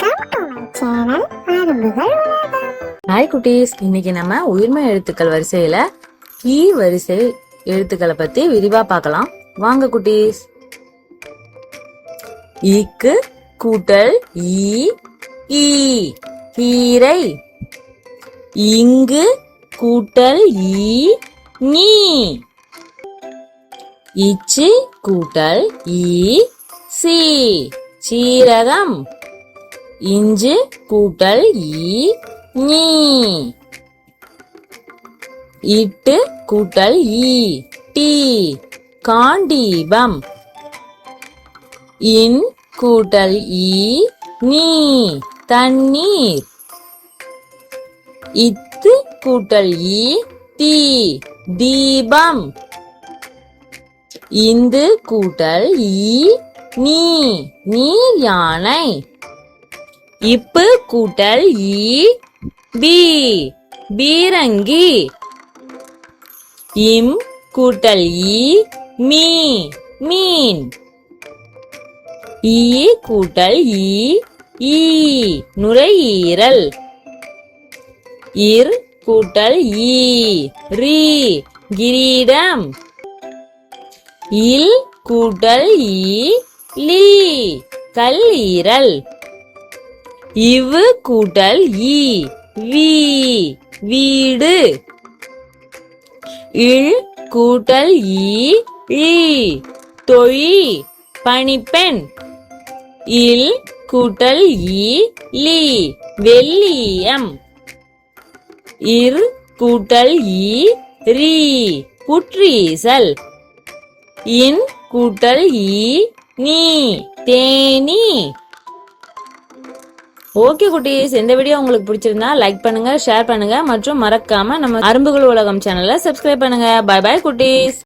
Welcome to my channel அரும்புகள் உலகம் hi குட்டீஸ். இன்னைக்கு நம்ம உயிர்மை எழுத்துக்கள் வரிசையில கீ வரிசை எழுத்துக்களை பத்தி விரிவா பார்க்கலாம். வாங்க குட்டீஸ். ஈக்கு கூட்டல் ஈ ஈ கீரை இங்கு கூட்டல் ஈ நீ. இச்சி கூட்டல் ஈ சி. சீரகம். இஞ்சு கூட்டல் ஈ நீ. இட்டு கூட்டல் ஈ டி. காண்டீபம். இன் கூட்டல் ஈ நீ. தண்ணீர். இத்து கூட்டல் ஈ தீ தீபம். இந்து கூட்டல் ஈ நீ. நீர் யானை. இப்பு கூட்டல் இ பி பீரங்கி. இம் கூட்டல் இ மீ மீன். ஈ கூட்டல் ஈ ஈ நுரையீரல். இர் கூட்டல் ஈ ரீ கிரீடம். இல் கூட்டல் ஈ லீ கல்லீரல். இவு கூட்டல் ஈ. வீ. வீடு. இழ் கூட்டல் ஈ. ஈ தொழி. பணிப்பெண். இல் கூட்டல் ஈ. லீ. வெள்ளியம். இர் கூட்டல் ஈ. ரீ. புற்றீசல். இன் கூட்டல் ஈ. நீ. தேனி. ஓகே குட்டீஸ் இந்த வீடியோ உங்களுக்கு பிடிச்சிருந்தா லைக் பண்ணுங்க ஷேர் பண்ணுங்க மற்றும் மறக்காம நம்ம அரும்புகள் உலகம் சேனலை சப்ஸ்கிரைப் பண்ணுங்க. பை பாய் குட்டீஸ்.